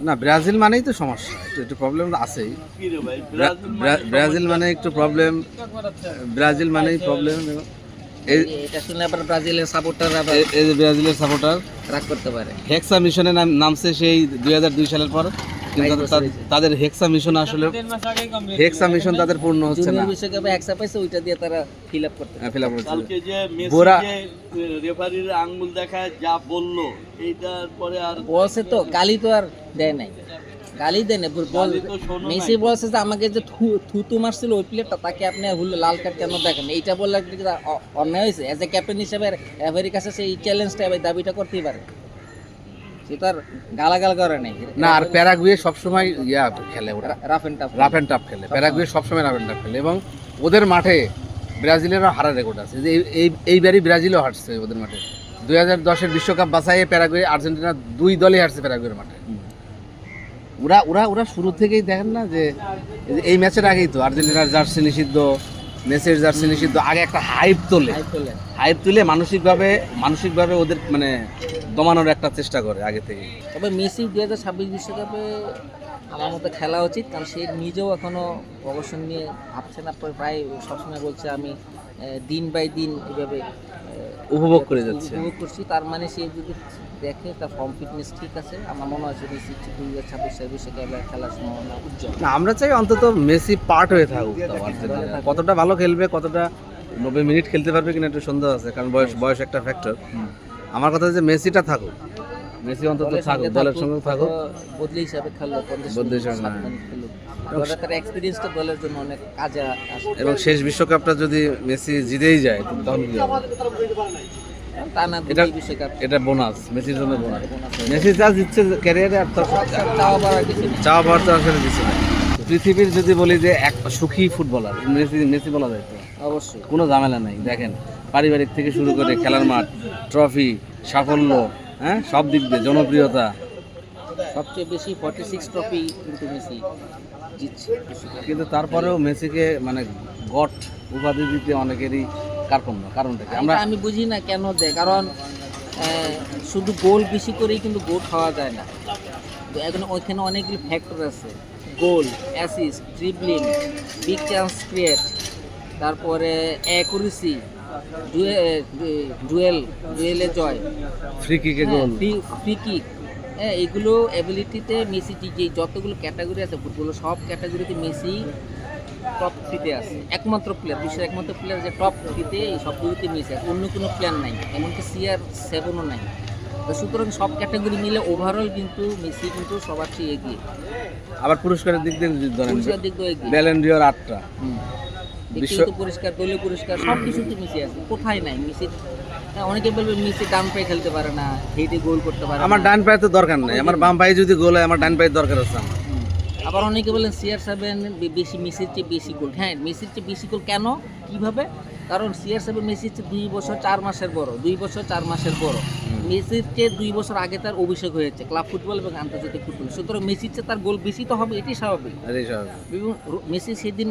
না ব্রাজিল মানেই তো সমস্যা। একটু একটু প্রবলেম আছেই। ব্রাজিল মানে একটু প্রবলেম ব্রাজিল মানেই প্রবলেম এই এটা শুনলে আবার ব্রাজিলের সাপোর্টার এই- যে ব্রাজিলের সাপোর্টার রাগ করতে পারে। হেক্সা মিশনে নাম নামছে সেই দুই হাজার দুই সালের পর। কিন্তু। তাদের হেক্সা মিশন আসলে হেক্সা মিশন তাদের পূর্ণ হচ্ছে না। বিশ্বকাপে একসা পাইছে ওইটা দিয়ে তারা ফিল আপ করতে ফিল আপ কালকে যে মেসি রেফারির আঙ্গুল দেখায় যা বলল এইটার পরে আর বলছে তো গালি তো আর দেয় নাই। গালি মেসি বলছে যে আমাকে যে থু- থুতু মারছিল ওই প্লেয়ারটা তাকে আপনি হুল লাল কার্ড কেন দেখেন এইটা বললে অন্যায় হয়েছে? অ্যাজ এ ক্যাপ্টেন হিসেবে এভারির কাছে সেই চ্যালেঞ্জটা দাবিটা করতেই পারে। সে তো আর গালাগাল করে নাই। না আর প্যারাগুয়ে সবসময় ইয়া খেলে ওরা। Rough and tough rough and tough খেলে। প্যারাগুয়ে সবসময় রাফ অ্যান্ড টাফ খেলে এবং ওদের মাঠে ব্রাজিলেরও হারার রেকর্ড আছে। যে এই- এই এইবারই ব্রাজিলও হারছে ওদের মাঠে। দুই হাজার দশের বিশ্বকাপ বাছাইয়ে প্যারাগুয়ে আর্জেন্টিনা দুই দলই হারছে প্যারাগুয়ের মাঠে। ওরা ওরা ওরা শুরু থেকেই দেখেন না যে এই ম্যাচের আগেই তো আর্জেন্টিনার জার্সি নিষিদ্ধ মেসির জার্সি নিষিদ্ধ আগে একটা হাইপ তোলে। হাই তোলে। হাইপ তুলে মানসিকভাবে মানসিকভাবে ওদের মানে দমানোর একটা চেষ্টা করে আগে থেকে তবে মেসি দু হাজার ছাব্বিশ বিশ্বকাপে আমার মতো খেলা উচিত কারণ সে নিজেও এখনও অবসর নিয়ে ভাবছে না। প্রায়- প্রায় সবসময় বলছে আমি দিন বাই দিন এভাবে উপভোগ করে যাচ্ছে। উপভোগ করছি তার মানে সে যদি দেখে তার ফর্ম ফিটনেস ঠিক আছে আমার মনে হয় যে সিটি দুই হাজার ছাব্বিশ সার্ভিসে বিশ্বকাপে খেলার সম্ভাবনা উজ্জ্বল। না আমরা চাই অন্তত মেসি পার্ট হয়ে থাকুক কতটা ভালো খেলবে কতটা নব্বই মিনিট খেলতে পারবে কিনা একটু সন্দেহ আছে কারণ বয়স বয়স একটা ফ্যাক্টর আমার কথা যে মেসিটা থাকুক। মেসি অন্তত থাকুক দলের সঙ্গে থাকুক। বদলি হিসাবে খেললো বদলি হিসাবে, হ্যাঁ। এক্সপিরিয়েন্সটা দলের জন্য অনেক কাজে এবং শেষ বিশ্বকাপটা যদি মেসি জিতেই যায় তখন কি না এটা- বিশ্বকাপ। এটা বোনাস মেসির জন্য বোনাস। মেসি যা জিতছে ক্যারিয়ারে আর তার চাওয়া পাওয়ার তো আসলে কিছু নাই। পৃথিবীর যদি বলি যে এক সুখী ফুটবলার মেসি মেসি বলা যায় তো? অবশ্যই। কোনো ঝামেলা নাই দেখেন। পারিবারিক থেকে শুরু করে খেলার মাঠ ট্রফি সাফল্য হ্যাঁ? সব দিক দিয়ে জনপ্রিয়তা। সবচেয়ে বেশি ফর্টি সিক্স ট্রফি কিন্তু মেসি জিতছে কিন্তু তারপরেও মেসিকে মানে গট উপাধি দিতে অনেকেরই কার্পণ্য। কারণটা কি? আমরা আমি বুঝি না কেন দেয়। কারণ শুধু গোল বেশি করেই কিন্তু গোল খাওয়া যায় না। তো এখন ওইখানে অনেকগুলো ফ্যাক্টর আছে। Goal assist dribbling big chance create তারপরে অ্যাকুরেসি ডুয়েল ডুয়েলে জয়। ফ্রি কিকে গোল ফ্রি কিক হ্যাঁ এগুলো অ্যাবিলিটিতে মেসি যে যতগুলো ক্যাটাগরি আছে ফুটবলের সব ক্যাটাগরিতে মেসি টপ থ্রিতে আছে। একমাত্র প্লেয়ার বিশ্বের একমাত্র প্লেয়ার যে টপ থ্রিতে এই সবগুলোতে মেসি আছে। অন্য কোনো প্লেয়ার নাই এমনকি সিআর সেভেনও নাই। তো সুতরাং সব ক্যাটাগরি মিলে ওভারঅল কিন্তু মেসি কিন্তু সবার চেয়ে এগিয়ে। আবার পুরস্কারের দিক দিয়ে ধরেন দিক দিয়ে এগিয়ে। ব্যালেন্ডিওর আটটা। ব্যক্তিগত পুরস্কার দলীয় পুরস্কার সব কিছুতে মেসি আছে। কোথায় নাই? মেসি হ্যাঁ, অনেকে বলবে মেসি ডান পায়ে খেলতে পারে না হেডে গোল করতে পারে আমার ডান পায়ে তো দরকার নাই। আমার বাম পায়ে যদি গোল হয় আমার ডান পায়ের দরকার আছে আমার। আবার অনেকে বলেন সিআর সেভেন বেশি মেসির চেয়ে বেশি গোল। হ্যাঁ মেসির চেয়ে বেশি গোল কেন? কীভাবে? কারণ সিআর সেভেন মেসির চেয়ে দুই বছর চার মাসের বড়। দুই বছর চার মাসের বড়। মেসির চেয়ে দুই বছর আগে তার অভিষেক হয়েছে ক্লাব ফুটবল এবং আন্তর্জাতিক ফুটবল। সুতরাং মেসির চেয়ে তার গোল বেশি তো হবে এটাই স্বাভাবিক। মেসি সেদিন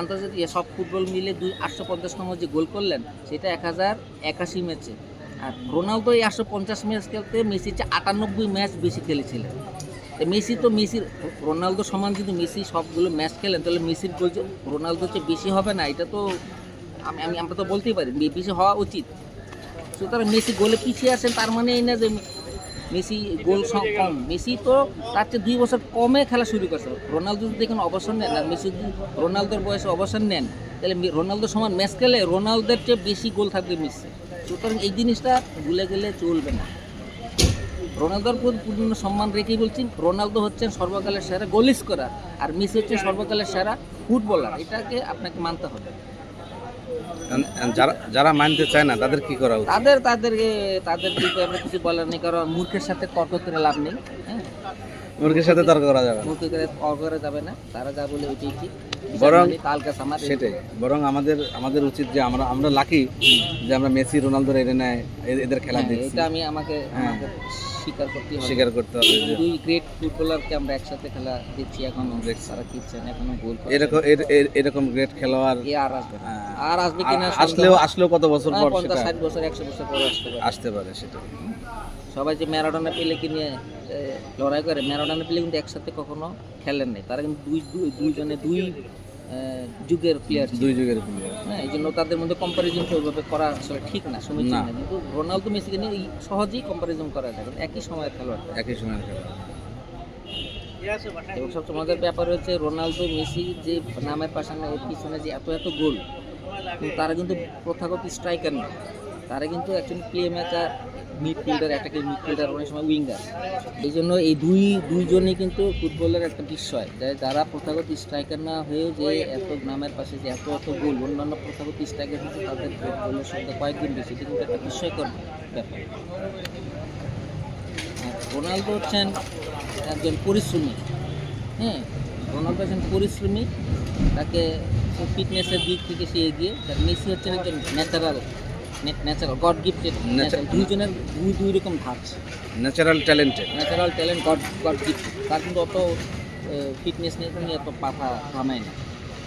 আন্তর্জাতিক সব ফুটবল মিলে দুই আটশো পঞ্চাশ নম্বর যে গোল করলেন সেটা এক হাজার একাশি ম্যাচে। আর রোনালদো এই আটশো পঞ্চাশ ম্যাচ খেলতে মেসির চেয়ে আটানব্বই ম্যাচ বেশি খেলেছিলেন। মেসি তো মেসির রোনালদো সমান যদি মেসি সবগুলো ম্যাচ খেলেন তাহলে মেসির গোল যে রোনালদোর চেয়ে বেশি হবে না এটা তো আমি আমি আমরা তো বলতেই পারি বেশি হওয়া উচিত। সুতরাং মেসি গোলে পিছিয়ে আছেন, তার মানে এই না যে মেসি গোল কম। মেসি তো তার চেয়ে দুই বছর কমে খেলা শুরু করছে। রোনালদো যদি এখন অবসর নেন, আর মেসি যদি রোনালদোর বয়সে অবসর নেন, তাহলে মে- রোনালদো সমান ম্যাচ খেলে রোনালদোর চেয়ে বেশি গোল থাকবে মেসি। সুতরাং এই জিনিসটা ভুলে গেলে চলবে না। রোনালদোর প্রতি পূর্ণ সম্মান রেখেই বলছি, রোনালদো হচ্ছেন সর্বকালের সেরা গোলিস স্কোরার আর মেসি হচ্ছেন সর্বকালের সেরা ফুটবলার এটাকে আপনাকে মানতে হবে। যারা যারা মানতে চায় না তাদের কি করা উচিত? তাদের তাদেরকে তাদের দিকে আমরা কিছু বলার নেই কারণ মূর্খের সাথে তর্ক করে লাভ নেই হ্যাঁ? মুরগির সাথে তর্ক করা যাবে মূর্খ করে তর্ক করা যাবে না তারা যা বলে ওইটাই ঠিক। বরং- সেটাই বরং আমাদের আমাদের উচিত যে আমরা আমরা লাকি যে আমরা মেসি রোনালদোর এনে নেয় এদের খেলা হ্যাঁ, দেখছি। এটা আমি আমাকে হ্যাঁ। আমাকে স্বীকার করতে হবে। স্বীকার করতে হবে যে দুই গ্রেট ফুটবলারকে আমরা একসাথে খেলা দেখছি এখনও। তারা খেলছেন এখনও গোল এরকম এর- এর- এরকম গ্রেট খেলোয়াড় আর আসবে না। হ্যাঁ, আর আসবে কিনা আসলেও আসলেও কত বছর পর পঞ্চাশ সেটা ষাট বছর একশো বছর পরে আসতে পারে। আসতে পারে সেটা। সবাই যে ম্যারাডোনা পেলেকে নিয়ে লড়াই করে ম্যারাডোনা পেলে কিন্তু একসাথে কখনো খেলেন নাই। তারা কিন্তু দুই দুই- দুইজনে দুই যুগের প্লেয়ার দুই যুগের প্লেয়ার হ্যাঁ এই জন্য তাদের মধ্যে কম্পারিজন ওইভাবে করা আসলে ঠিক না সমীচীন না। কিন্তু রোনালদো মেসিকে নিয়ে সহজেই কম্পারিজন করা যায়। একই সময়ের খেলোয়াড়। একই সময় খেলা এবং সবচেয়ে মজার ব্যাপার হচ্ছে রোনালদো মেসি যে নামের পাশানে এর পিছনে যে এত এত গোল তারা কিন্তু প্রথাগত স্ট্রাইকার না। তারা কিন্তু একজন প্লে মেকার মিডফিল্ডার একটাকে মিডফিল্ডার অনেক সময় উইঙ্গার এই জন্য এই দুই, দুইজনই কিন্তু ফুটবলের একটা বিস্ময় যারা প্রথাগত স্ট্রাইকার না হয়েও যে এত নামের পাশে যে এত এত গোল, অন্যান্য প্রথাগত স্ট্রাইকার কিন্তু তাদের গোলের সংখ্যা কয়েকদিন বেশি। এটা কিন্তু একটা বিস্ময়কর ব্যাপার। রোনালদো হচ্ছেন একজন পরিশ্রমী। হ্যাঁ রোনালদো একজন পরিশ্রমী। তাকে ফিটনেসের দিক থেকে সে এগিয়ে তার মেসি হচ্ছেন একজন ন্যাচারাল ন্যাচারাল গড গিফটেড. দুইজনের দুই দুই রকম ধাঁচ natural talented natural talent god god gift তার কিন্তু অত ফিটনেস নিয়ে তুমি এত পাথা থামায় না।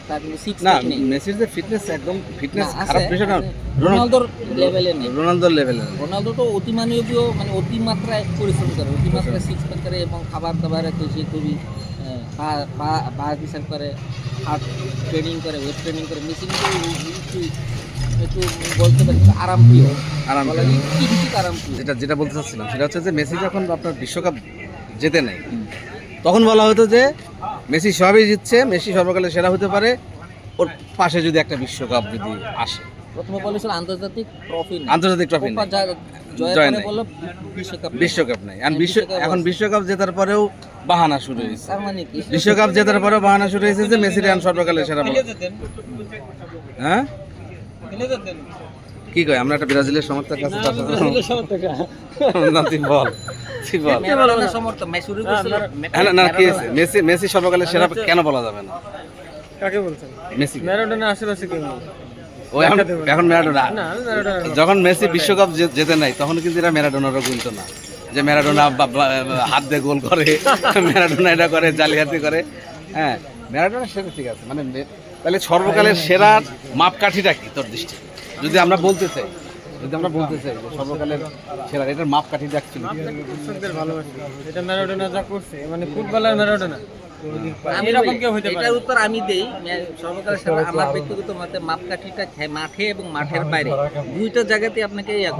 তার কিন্তু সিক্স না মেসির যে ফিটনেস একদম ফিটনেস খারাপ বিষয় না। রোনালদোর লেভেলে নেই। রোনালদোর লেভেলের রোনালদো তো অতিমানবীয় মানে অতিমাত্রায় পরিশ্রম করে। অতিমাত্রায় সিক্স প্যাক করে এবং খাবার দাবার তো সে খুবই পা বিচার করে হার্ট ট্রেনিং করে ওয়েট ট্রেনিং করে। একটু একটু বলতে পারি আরাম প্রিয় আরাম আরাম যেটা যেটা বলতে চাচ্ছিলাম সেটা হচ্ছে যে মেসি যখন আপনার বিশ্বকাপ জেতে নেয় তখন বলা হতো যে মেসি সবই জিতছে মেসি সর্বকালের সেরা হতে পারে ওর পাশে যদি একটা বিশ্বকাপ যদি আসে। প্রথমে বলেছিল আন্তর্জাতিক ট্রফি না আন্তর্জাতিক ট্রফি বিশ্বকাপ নেই। বিশ্ব এখন বিশ্বকাপ জেতার পরেও বাহানা শুরু হয়েছে। মানে বিশ্বকাপ জেতার পরেও বাহানা শুরু হয়েছে যে মেসি রান সর্বকালের সেরা হ্যাঁ? কি কয় আমরা একটা ব্রাজিলের সমর্থক কাছে তার সাথে- না, তুই বল তুই বল। সমর্থক হ্যাঁ, না, না কি হয়েছে? মেসি মেসি সর্বকালের সেরা কেন বলা যাবে না? কাকে বলছেন? মেসি ম্যারাডোনা আশেপাশে কেউ নেই। ও এখন এখন ম্যারাডোনা। যখন মেসি বিশ্বকাপ জেতে নাই তখন কিন্তু এরা ম্যারাডোনারও গুনতো না। যে ম্যারাডোনা বা- বা- হাত দিয়ে গোল করে ম্যারাডোনা এটা করে জালিয়াতি করে। হ্যাঁ ম্যারাডোনা সেটা ঠিক আছে। মানে তাহলে সর্বকালের সেরার মাপকাঠিটা কি তোর দৃষ্টি যদি আমরা বলতে চাই যদি আমরা বলতে চাই যে সর্বকালের সেরা এটার দর্শকদের ভালোবাসে। এটা ম্যারাডোনা যা করছে মানে ফুটবলার ম্যারাডোনা। আমি এরকম বলি, কেউ হতে পারে এটার উত্তর আমি দেই সর্বকালের সাথে আমার ব্যক্তিগত মতে মাপকাঠিটা মাঠে এবং মাঠের বাইরে। দুইটা জায়গাতে আপনাকে ইয়ে।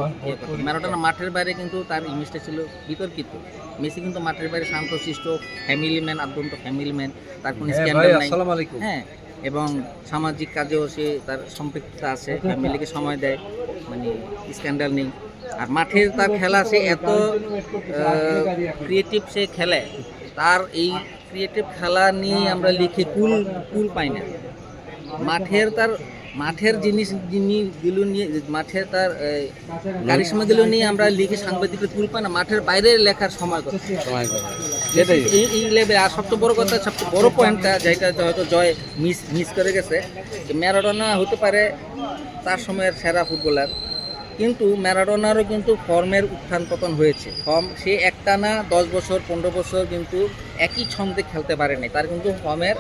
ম্যারাডোনা মাঠের বাইরে কিন্তু তার ইমেজটা ছিল বিতর্কিত। মেসি কিন্তু মাঠের বাইরে শান্তশিষ্ট ফ্যামিলি ম্যান আদ্যন্ত ফ্যামিলি ম্যান তার কোনো স্ক্যান্ডাল নাই। হ্যাঁ এবং সামাজিক কাজেও সে তার সম্পৃক্ততা আছে। ফ্যামিলিকে সময় দেয় মানে স্ক্যান্ডাল নেই। আর মাঠে তার খেলা সে এত ক্রিয়েটিভ সে খেলে তার এই ক্রিয়েটিভ খেলা নিয়ে আমরা লিখে কুল কুল পাই না। মাঠের তার মাঠের জিনিস জিনিসগুলো নিয়ে মাঠের তার কারিশমাগুলো নিয়ে আমরা লিখে সাংবাদিকের পাই না মাঠের বাইরে লেখার সময় কথা এই লেভেল আর সবচেয়ে বড় কথা সবচেয়ে বড় পয়েন্টটা যেটা হয়তো জয় মিস মিস করে গেছে যে ম্যারাডোনা হতে পারে তার সময়ের সেরা ফুটবলার কিন্তু ম্যারাডোনারও কিন্তু ফর্মের উত্থান পতন হয়েছে। ফর্ম সে একটানা দশ বছর পনেরো বছর কিন্তু একই ছন্দে খেলতে পারেনি তার কিন্তু ফর্মের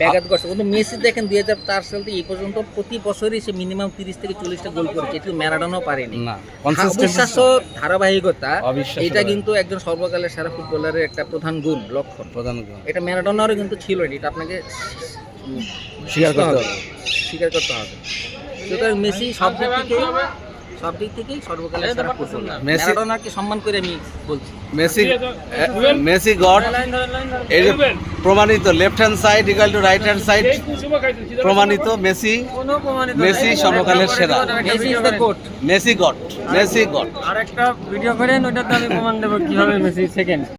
ব্যাঘাত করছে কিন্তু মেসি দেখেন দুই হাজার চার সাল থেকে এই পর্যন্ত প্রতি বছরই সে মিনিমাম তিরিশ থেকে চল্লিশটা গোল করেছে। এটি ম্যারাডোনাও পারেনি। না অবিশ্বাস্য ধারাবাহিকতা এটা কিন্তু একজন সর্বকালের সেরা ফুটবলারের একটা প্রধান গুণ লক্ষণ। প্রধান গুণ। এটা ম্যারাডোনারও কিন্তু ছিল না এটা আপনাকে স্বীকার করতে হবে। স্বীকার করতে হবে। সুতরাং মেসি সব দিক থেকে সব দিক থেকেই সর্বকালের সেরা ফুটবলার মেসি- ম্যারাডোনাকে সম্মান করে আমি বলছি। Messi Messi god. এই যে প্রমাণিত left hand side equal to right hand side প্রমাণিত মেসি মেসি সর্বকালের সেরা। Messi is the god Messi god. Messi god. আর একটা ভিডিও করেন ওটাতে আমি প্রমাণ দেব কীভাবে মেসি সেকেন্ড